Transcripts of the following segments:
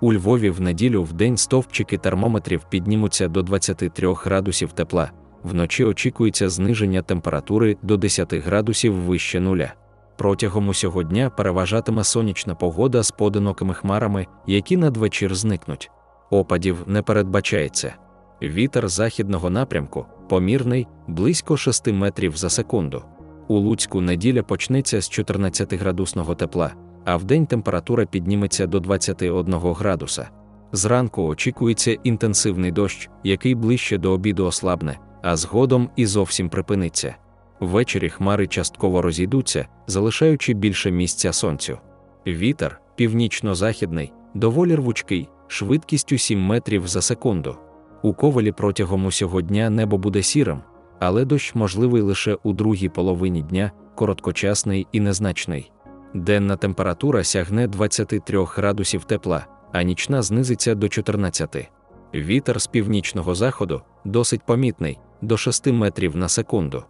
У Львові в неділю в день стовпчики термометрів піднімуться до 23 градусів тепла, вночі очікується зниження температури до 10 градусів вище нуля. Протягом усього дня переважатиме сонячна погода з подинокими хмарами, які надвечір зникнуть. Опадів не передбачається. Вітер західного напрямку помірний, близько 6 метрів за секунду. У Луцьку неділя почнеться з 14 градусного тепла, а вдень температура підніметься до 21 градуса. Зранку очікується інтенсивний дощ, який ближче до обіду ослабне, а згодом і зовсім припиниться. Ввечері хмари частково розійдуться, залишаючи більше місця сонцю. Вітер, північно-західний, доволі рвучкий, швидкістю 7 метрів за секунду. У ковалі протягом усього дня небо буде сірим, але дощ можливий лише у другій половині дня, короткочасний і незначний. Денна температура сягне 23 градусів тепла, а нічна знизиться до 14. Вітер з північного заходу досить помітний до 6 метрів на секунду.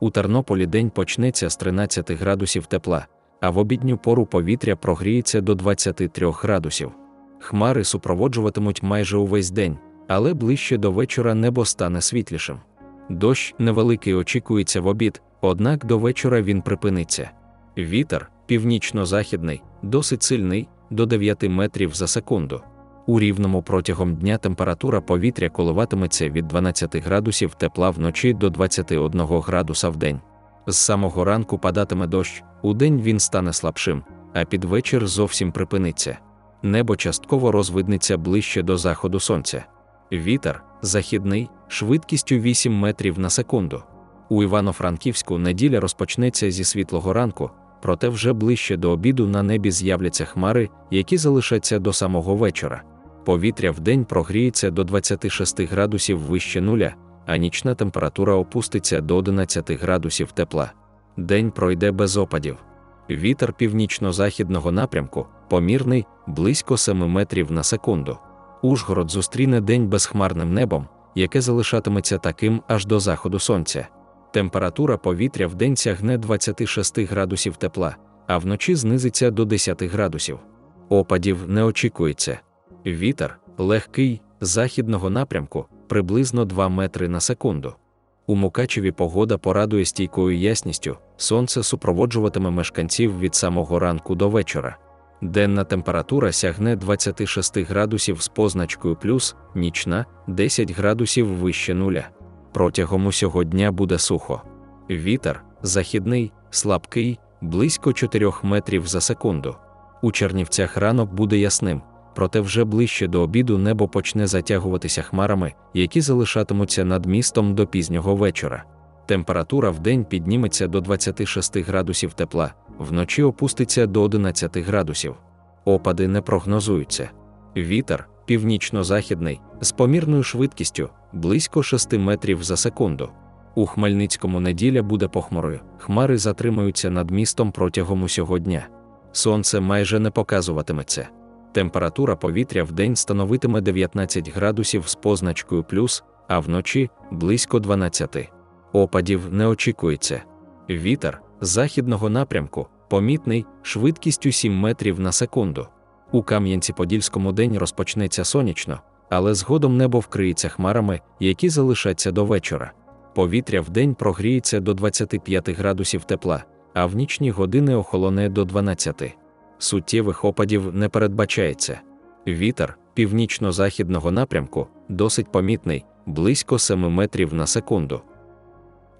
У Тернополі день почнеться з 13 градусів тепла, а в обідню пору повітря прогріється до 23 градусів. Хмари супроводжуватимуть майже увесь день, але ближче до вечора небо стане світлішим. Дощ невеликий очікується в обід, однак до вечора він припиниться. Вітер, північно-західний, досить сильний, до 9 метрів за секунду. У рівному протягом дня температура повітря коливатиметься від 12 градусів тепла вночі до 21 градуса в день. З самого ранку падатиме дощ, у день він стане слабшим, а під вечір зовсім припиниться. Небо частково розвиднеться ближче до заходу сонця. Вітер західний, швидкістю 8 метрів на секунду. У Івано-Франківську неділя розпочнеться зі світлого ранку, проте вже ближче до обіду на небі з'являться хмари, які залишаться до самого вечора. Повітря вдень прогріється до 26 градусів вище нуля, а нічна температура опуститься до 11 градусів тепла. День пройде без опадів. Вітер північно-західного напрямку, помірний, близько 7 метрів на секунду. Ужгород зустріне день безхмарним небом, яке залишатиметься таким аж до заходу сонця. Температура повітря в день сягне 26 градусів тепла, а вночі знизиться до 10 градусів. Опадів не очікується. Вітер легкий, західного напрямку, приблизно 2 метри на секунду. У Мукачеві погода порадує стійкою ясністю, сонце супроводжуватиме мешканців від самого ранку до вечора. Денна температура сягне 26 градусів з позначкою плюс, нічна 10 градусів вище нуля. Протягом усього дня буде сухо. Вітер західний, слабкий, близько 4 метрів за секунду. У Чернівцях ранок буде ясним, проте вже ближче до обіду небо почне затягуватися хмарами, які залишатимуться над містом до пізнього вечора. Температура в день підніметься до 26 градусів тепла, вночі опуститься до 11 градусів. Опади не прогнозуються. Вітер північно-західний, з помірною швидкістю близько 6 метрів за секунду. У Хмельницькому неділя буде похмурою, хмари затримаються над містом протягом усього дня. Сонце майже не показуватиметься. Температура повітря в день становитиме 19 градусів з позначкою плюс, а вночі близько 12. Опадів не очікується. Вітер західного напрямку, помітний, швидкістю 7 метрів на секунду. У Кам'янці-Подільському день розпочнеться сонячно, але згодом небо вкриється хмарами, які залишаться до вечора. Повітря вдень прогріється до 25 градусів тепла, а в нічні години охолоне до 12. Суттєвих опадів не передбачається. Вітер північно-західного напрямку досить помітний, близько 7 метрів на секунду.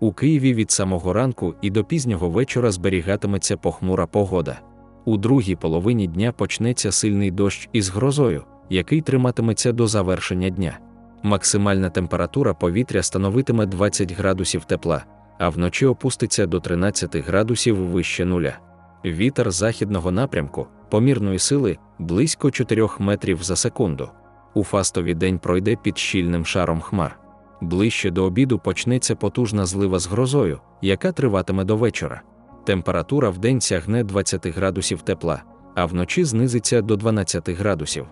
У Києві від самого ранку і до пізнього вечора зберігатиметься похмура погода. У другій половині дня почнеться сильний дощ із грозою, який триматиметься до завершення дня. Максимальна температура повітря становитиме 20 градусів тепла, а вночі опуститься до 13 градусів вище нуля. Вітер західного напрямку, помірної сили, близько 4 метрів за секунду. У фастові день пройде під щільним шаром хмар. Ближче до обіду почнеться потужна злива з грозою, яка триватиме до вечора. Температура в день сягне 20 градусів тепла, а вночі знизиться до 12 градусів.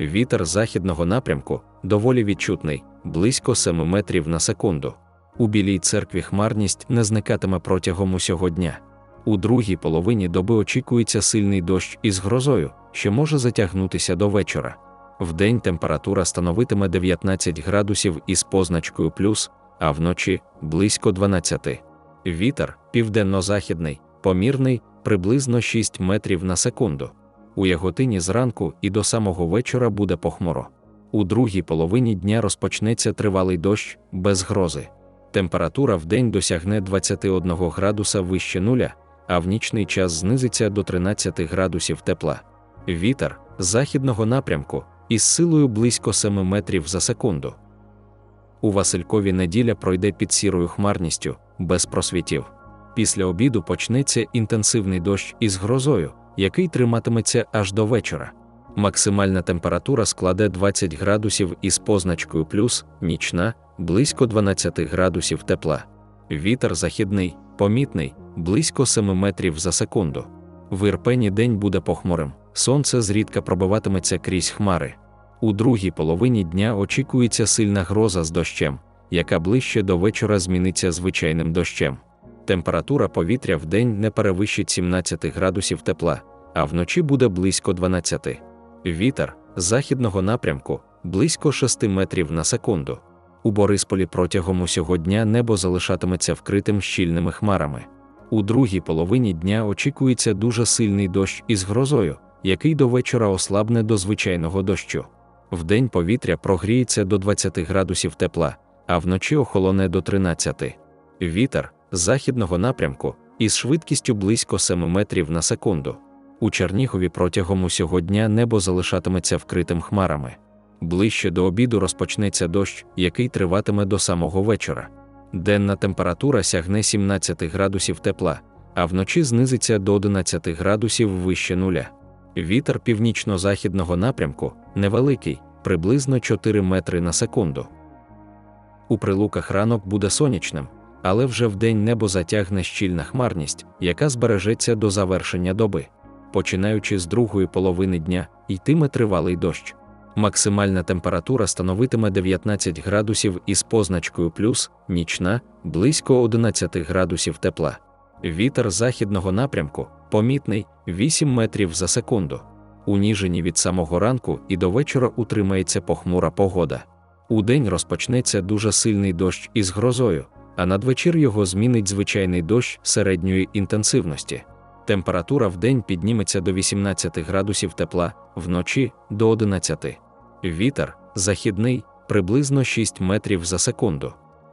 Вітер західного напрямку доволі відчутний, близько 7 метрів на секунду. У білій церкві хмарність не зникатиме протягом усього дня. У другій половині доби очікується сильний дощ із грозою, що може затягнутися до вечора. Вдень температура становитиме 19 градусів із позначкою плюс, а вночі близько 12. Вітер південно-західний, помірний, приблизно 6 метрів на секунду. У Яготині зранку і до самого вечора буде похмуро. У другій половині дня розпочнеться тривалий дощ без грози. Температура в день досягне 21 градуса вище нуля, а в нічний час знизиться до 13 градусів тепла. Вітер західного напрямку із силою близько 7 метрів за секунду. У Василькові неділя пройде під сірою хмарністю, без просвітів. Після обіду почнеться інтенсивний дощ із грозою, який триматиметься аж до вечора. Максимальна температура складе 20 градусів із позначкою плюс, нічна, близько 12 градусів тепла. Вітер західний, помітний, близько 7 метрів за секунду. В Ірпені день буде похмурим, сонце зрідка пробиватиметься крізь хмари. У другій половині дня очікується сильна гроза з дощем, яка ближче до вечора зміниться звичайним дощем. Температура повітря в день не перевищить 17 градусів тепла, а вночі буде близько 12. Вітер західного напрямку близько 6 метрів на секунду. У Борисполі протягом усього дня небо залишатиметься вкритим щільними хмарами. У другій половині дня очікується дуже сильний дощ із грозою, який до вечора ослабне до звичайного дощу. Вдень повітря прогріється до 20 градусів тепла, а вночі охолоне до 13. Вітер західного напрямку із швидкістю близько 7 метрів на секунду. У Чернігові протягом усього дня небо залишатиметься вкритим хмарами. Ближче до обіду розпочнеться дощ, який триватиме до самого вечора. Денна температура сягне 17 градусів тепла, а вночі знизиться до 11 градусів вище нуля. Вітер північно-західного напрямку невеликий, приблизно 4 метри на секунду. У прилуках ранок буде сонячним, але вже вдень небо затягне щільна хмарність, яка збережеться до завершення доби. Починаючи з другої половини дня, йтиме тривалий дощ. Максимальна температура становитиме 19 градусів із позначкою плюс, нічна, близько 11 градусів тепла. Вітер західного напрямку помітний 8 метрів за секунду. У Ніжині від самого ранку і до вечора утримається похмура погода. У день розпочнеться дуже сильний дощ із грозою, а надвечір його змінить звичайний дощ середньої інтенсивності. Температура в день підніметься до 18 градусів тепла, вночі до 11. Вітер західний приблизно 6 метрів за секунду.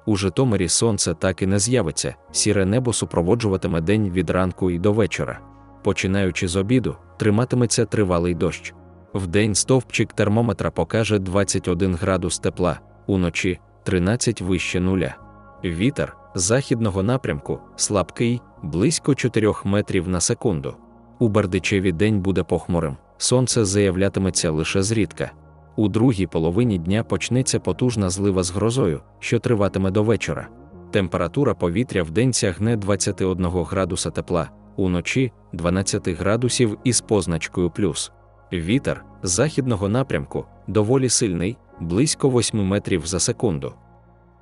У Житомирі сонце так і не з'явиться, сіре небо супроводжуватиме день від ранку і до вечора. Починаючи з обіду, триматиметься тривалий дощ. Вдень стовпчик термометра покаже 21 градус тепла, уночі 13 вище нуля. Вітер західного напрямку слабкий, близько 4 метрів на секунду. У Бердичеві день буде похмурим, сонце заявлятиметься лише зрідка. У другій половині дня почнеться потужна злива з грозою, що триватиме до вечора. Температура повітря в день сягне 21 градуса тепла, уночі 12 градусів із позначкою плюс. Вітер західного напрямку доволі сильний, близько 8 метрів за секунду.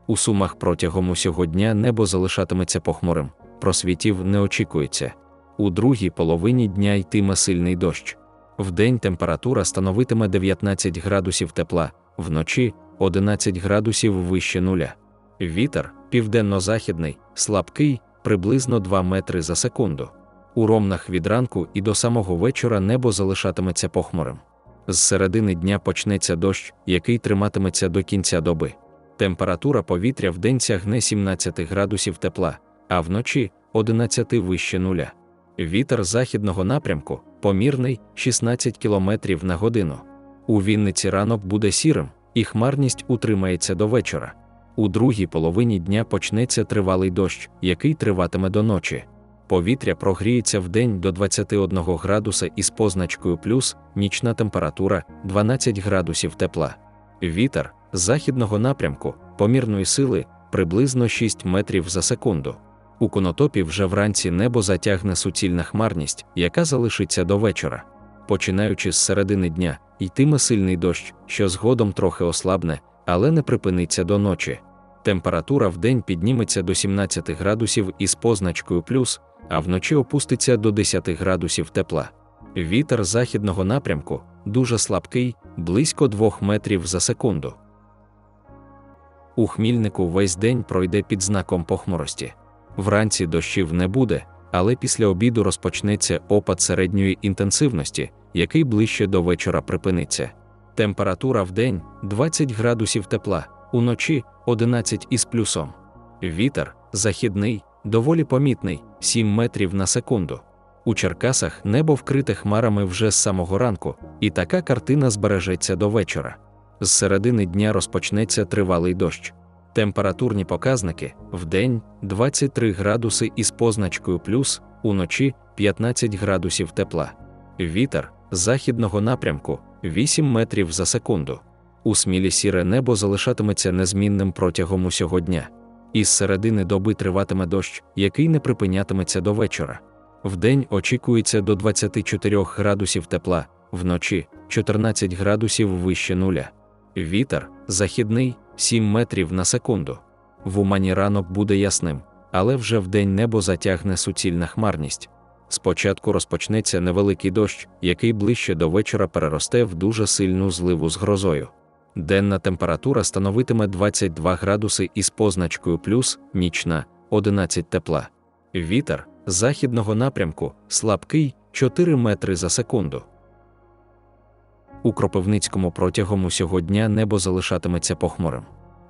У сумах протягом усього дня небо залишатиметься похмурим, просвітів не очікується. У другій половині дня йтиме сильний дощ. Вдень температура становитиме 19 градусів тепла, вночі 11 градусів вище нуля. Вітер південно-західний, слабкий, приблизно 2 метри за секунду. У ромнах від ранку і до самого вечора небо залишатиметься похмурим. З середини дня почнеться дощ, який триматиметься до кінця доби. Температура повітря в день сягне 17 градусів тепла, а вночі 11 вище нуля. Вітер західного напрямку помірний 16 км на годину. У Вінниці ранок буде сірим, і хмарність утримається до вечора. У другій половині дня почнеться тривалий дощ, який триватиме до ночі. Повітря прогріється в до 21 градуса із позначкою плюс, нічна температура 12 градусів тепла. Вітер західного напрямку, помірної сили приблизно 6 метрів за секунду. У конотопі вже вранці небо затягне суцільна хмарність, яка залишиться до вечора. Починаючи з середини дня, йтиме сильний дощ, що згодом трохи ослабне, але не припиниться до ночі. Температура в день підніметься до 17 градусів із позначкою плюс, а вночі опуститься до 10 градусів тепла. Вітер західного напрямку дуже слабкий, близько 2 метрів за секунду. У хмільнику весь день пройде під знаком похмурості. Вранці дощів не буде, але після обіду розпочнеться опад середньої інтенсивності, який ближче до вечора припиниться. Температура в день 20 градусів тепла, уночі 11 із плюсом. Вітер західний, доволі помітний 7 метрів на секунду. У Черкасах небо вкрите хмарами вже з самого ранку, і така картина збережеться до вечора. З середини дня розпочнеться тривалий дощ. Температурні показники в день 23 градуси із позначкою плюс, уночі 15 градусів тепла. Вітер західного напрямку 8 метрів за секунду. У смілі сіре небо залишатиметься незмінним протягом усього дня. Із середини доби триватиме дощ, який не припинятиметься до вечора. Вдень очікується до 24 градусів тепла, вночі 14 градусів вище нуля. Вітер західний 7 метрів на секунду. В умані ранок буде ясним, але вже вдень небо затягне суцільна хмарність. Спочатку розпочнеться невеликий дощ, який ближче до вечора переросте в дуже сильну зливу з грозою. Денна температура становитиме 22 градуси із позначкою плюс, нічна 11 тепла. Вітер західного напрямку слабкий 4 метри за секунду. У Кропивницькому протягом усього дня небо залишатиметься похмурим.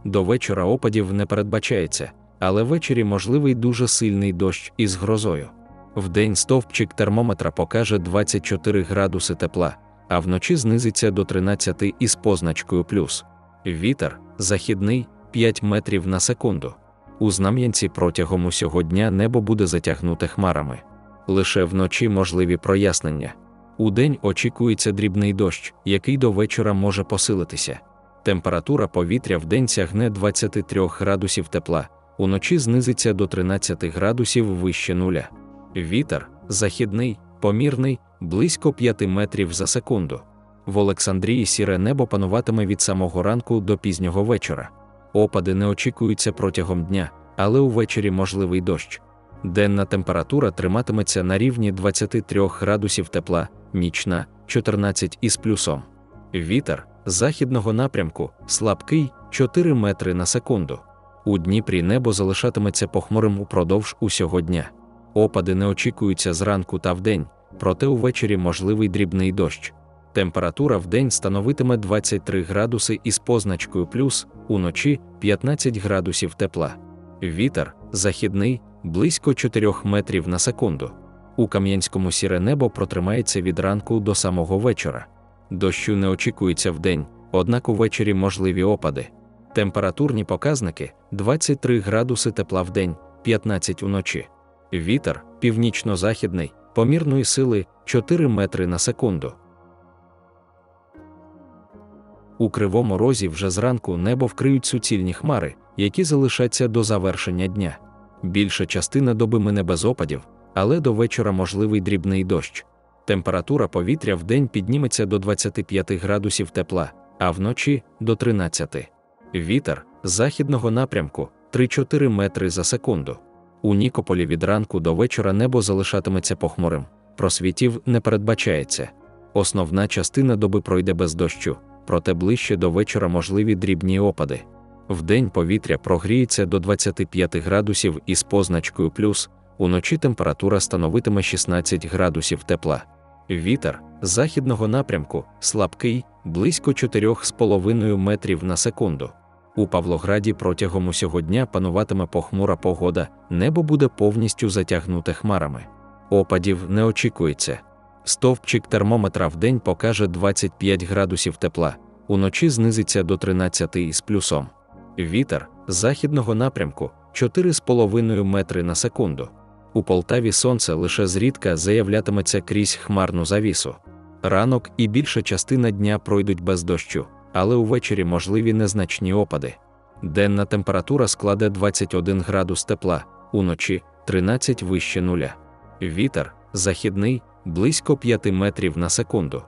До вечора опадів не передбачається, але ввечері можливий дуже сильний дощ із грозою. Вдень стовпчик термометра покаже 24 градуси тепла, а вночі знизиться до 13 із позначкою плюс. Вітер західний 5 метрів на секунду. У Знам'янці протягом усього дня небо буде затягнуте хмарами. Лише вночі можливі прояснення. Удень очікується дрібний дощ, який до вечора може посилитися. Температура повітря вдень сягне 23 градусів тепла, уночі знизиться до 13 градусів вище нуля. Вітер західний, помірний, близько 5 метрів за секунду. В Олександрії сіре небо пануватиме від самого ранку до пізнього вечора. Опади не очікуються протягом дня, але увечері можливий дощ. Денна температура триматиметься на рівні 23 градусів тепла, нічна 14 із плюсом. Вітер західного напрямку слабкий 4 метри на секунду. У Дніпрі небо залишатиметься похмурим упродовж усього дня. Опади не очікуються зранку та вдень, проте увечері можливий дрібний дощ. Температура вдень становитиме 23 градуси із позначкою плюс, уночі 15 градусів тепла. Вітер західний близько 4 метрів на секунду. У Кам'янському сіре небо протримається від ранку до самого вечора. Дощу не очікується вдень, однак увечері можливі опади. Температурні показники 23 градуси тепла в день, 15 уночі. Вітер північно-західний, помірної сили 4 метри на секунду. У кривому розі вже зранку небо вкриють суцільні хмари, які залишаться до завершення дня. Більша частина доби мине без опадів, але до вечора можливий дрібний дощ. Температура повітря в день підніметься до 25 градусів тепла, а вночі до 13. Вітер західного напрямку 3-4 метри за секунду. У Нікополі від ранку до вечора небо залишатиметься похмурим, просвітів не передбачається. Основна частина доби пройде без дощу, проте ближче до вечора можливі дрібні опади. Вдень повітря прогріється до 25 градусів із позначкою плюс, уночі температура становитиме 16 градусів тепла. Вітер західного напрямку слабкий, близько 4,5 метрів на секунду. У Павлограді протягом усього дня пануватиме похмура погода, небо буде повністю затягнуте хмарами. Опадів не очікується. Стовпчик термометра в день покаже 25 градусів тепла, уночі знизиться до 13 із плюсом. Вітер західного напрямку 4,5 метри на секунду. У Полтаві сонце лише зрідка заявлятиметься крізь хмарну завісу. Ранок і більша частина дня пройдуть без дощу, але увечері можливі незначні опади. Денна температура складе 21 градус тепла, уночі 13 вище нуля. Вітер західний близько 5 метрів на секунду.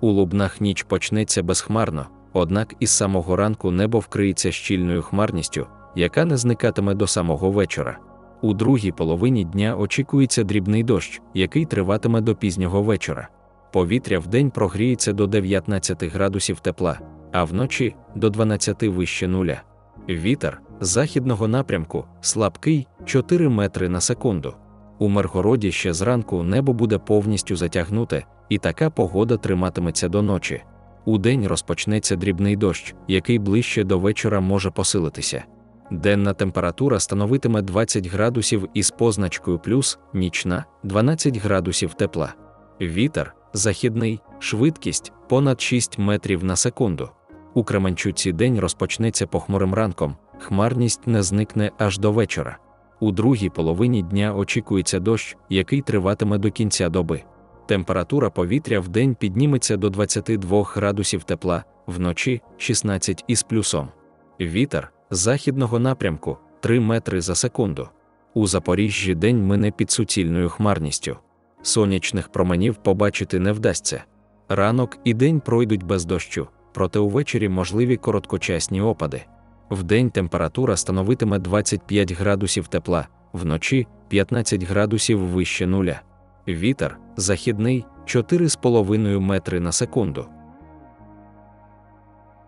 У Лубнах ніч почнеться безхмарно, однак із самого ранку небо вкриється щільною хмарністю, яка не зникатиме до самого вечора. У другій половині дня очікується дрібний дощ, який триватиме до пізнього вечора. Повітря вдень прогріється до 19 градусів тепла, а вночі до 12 вище нуля. Вітер західного напрямку слабкий 4 метри на секунду. У Миргороді ще зранку небо буде повністю затягнуте, і така погода триматиметься до ночі. Удень розпочнеться дрібний дощ, який ближче до вечора може посилитися. Денна температура становитиме 20 градусів із позначкою плюс, нічна 12 градусів тепла. Вітер західний, швидкість понад 6 метрів на секунду. У Кременчуці день розпочнеться похмурим ранком, хмарність не зникне аж до вечора. У другій половині дня очікується дощ, який триватиме до кінця доби. Температура повітря в день підніметься до 22 градусів тепла, вночі 16 із плюсом. Вітер західного напрямку 3 метри за секунду. У Запоріжжі день мине під суцільною хмарністю. Сонячних променів побачити не вдасться. Ранок і день пройдуть без дощу, проте увечері можливі короткочасні опади. Вдень температура становитиме 25 градусів тепла, вночі 15 градусів вище нуля. Вітер західний 4,5 метри на секунду.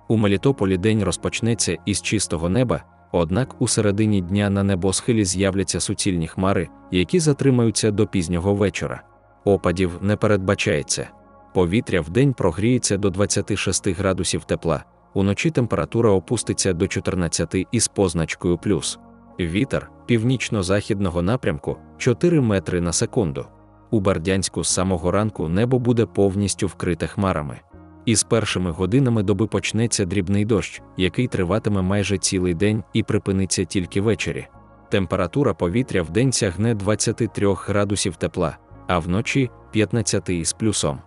У Мелітополі день розпочнеться із чистого неба, однак у середині дня на небосхилі з'являться суцільні хмари, які затримаються до пізнього вечора. Опадів не передбачається. Повітря вдень прогріється до 26 градусів тепла, уночі температура опуститься до 14 із позначкою плюс. Вітер північно-західного напрямку 4 метри на секунду. У Бердянську з самого ранку небо буде повністю вкрите хмарами. Із першими годинами доби почнеться дрібний дощ, який триватиме майже цілий день і припиниться тільки ввечері. Температура повітря в день сягне 23 градусів тепла, а вночі 15 із плюсом.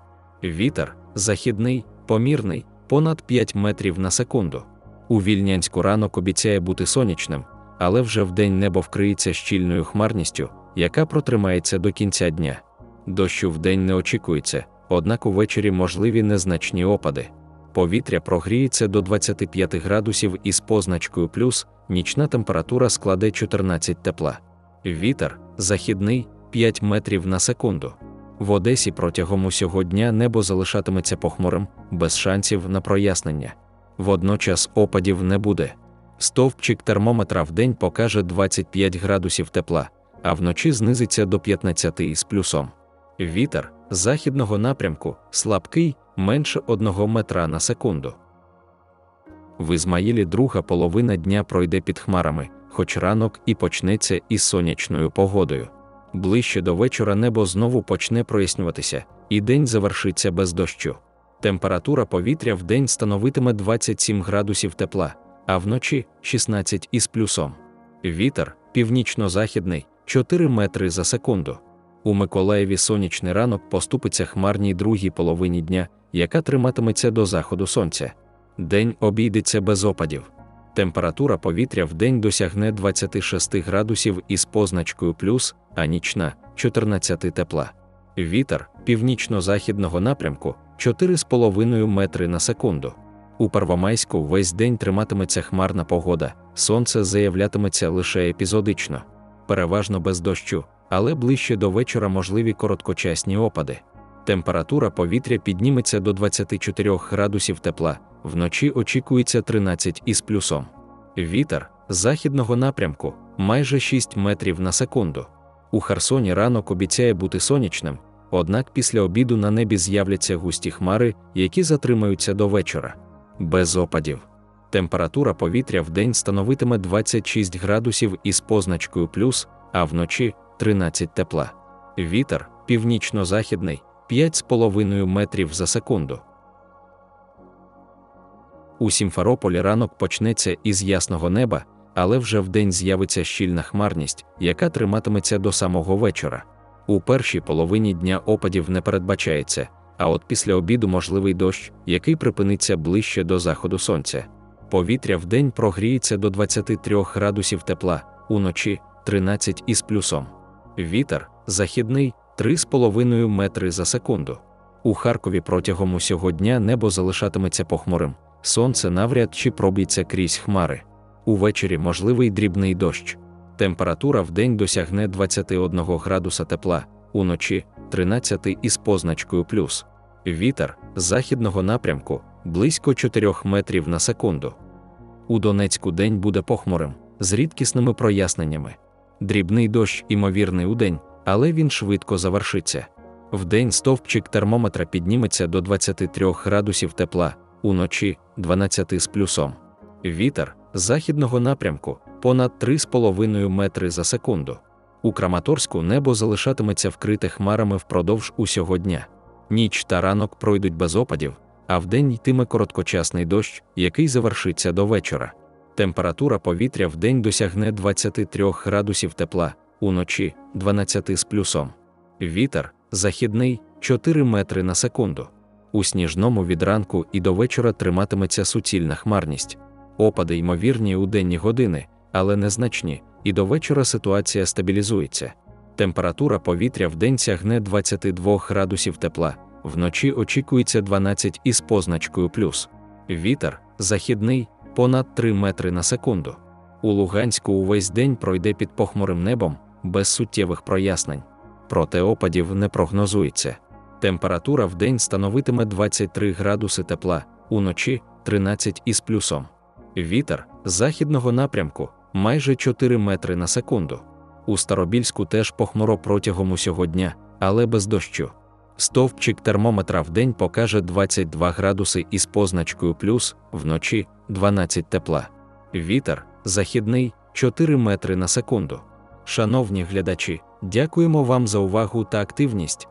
Вітер західний, помірний, понад 5 метрів на секунду. У вільнянську ранок обіцяє бути сонячним, але вже вдень небо вкриється щільною хмарністю, яка протримається до кінця дня. Дощу вдень не очікується однак увечері можливі незначні опади. Повітря прогріється до 25 градусів із позначкою плюс, нічна температура складе 14 тепла. Вітер західний 5 метрів на секунду. В Одесі протягом усього дня небо залишатиметься похмурим, без шансів на прояснення. Водночас опадів не буде. Стовпчик термометра в день покаже 25 градусів тепла, а вночі знизиться до 15 із плюсом. Вітер західного напрямку слабкий менше 1 метра на секунду. В Ізмаїлі друга половина дня пройде під хмарами, хоч ранок і почнеться із сонячною погодою. Ближче до вечора небо знову почне прояснюватися, і день завершиться без дощу. Температура повітря в день становитиме 27 градусів тепла, а вночі 16 із плюсом. Вітер північно-західний 4 метри за секунду. У Миколаєві сонячний ранок поступиться хмарній другій половині дня, яка триматиметься до заходу сонця. День обійдеться без опадів. Температура повітря в день досягне 26 градусів із позначкою плюс, а нічна 14 тепла. Вітер північно-західного напрямку 4,5 метри на секунду. У Первомайську весь день триматиметься хмарна погода, сонце заявлятиметься лише епізодично, переважно без дощу але ближче до вечора можливі короткочасні опади. Температура повітря підніметься до 24 градусів тепла, вночі очікується 13 із плюсом. Вітер західного напрямку майже 6 метрів на секунду. У Херсоні ранок обіцяє бути сонячним, однак після обіду на небі з'являться густі хмари, які затримаються до вечора. Без опадів. Температура повітря в день становитиме 26 градусів із позначкою плюс, а вночі 13 тепла. Вітер північно-західний 5,5 метрів за секунду. У Сімферополі ранок почнеться із ясного неба, але вже вдень з'явиться щільна хмарність, яка триматиметься до самого вечора. У першій половині дня опадів не передбачається, А от після обіду можливий дощ, який припиниться ближче до заходу сонця. Повітря вдень прогріється до 23 градусів тепла, уночі 13 із плюсом. Вітер західний 3,5 метри за секунду. У Харкові протягом усього дня небо залишатиметься похмурим, сонце навряд чи проб'ється крізь хмари. Увечері можливий дрібний дощ. Температура в день досягне 21 градуса тепла, уночі 13 із позначкою плюс. Вітер західного напрямку близько 4 метрів на секунду. У Донецьку день буде похмурим, з рідкісними проясненнями. Дрібний дощ, імовірний у день, але він швидко завершиться. Вдень стовпчик термометра підніметься до 23 градусів тепла, уночі 12 з плюсом. Вітер західного напрямку понад 3,5 метри за секунду. У Краматорську небо залишатиметься вкрите хмарами впродовж усього дня. Ніч та ранок пройдуть без опадів, а вдень йтиме короткочасний дощ, який завершиться до вечора. Температура повітря вдень досягне 23 градусів тепла, уночі 12 з плюсом. Вітер західний 4 метри на секунду. У сніжному від ранку і до вечора триматиметься суцільна хмарність. Опади ймовірні у денні години, але незначні, і до вечора ситуація стабілізується. Температура повітря вдень сягне 22 градусів тепла, вночі очікується 12 із позначкою плюс. Вітер західний понад 3 метри на секунду. У Луганську увесь день пройде під похмурим небом, без суттєвих прояснень. Проте опадів не прогнозується. Температура в день становитиме 23 градуси тепла, уночі 13 із плюсом. Вітер західного напрямку майже 4 метри на секунду. У Старобільську теж похмуро протягом усього дня, але без дощу. Стовпчик термометра в день покаже 22 градуси із позначкою плюс, вночі 12 тепла. Вітер західний 4 метри на секунду. Шановні глядачі, дякуємо вам за увагу та активність.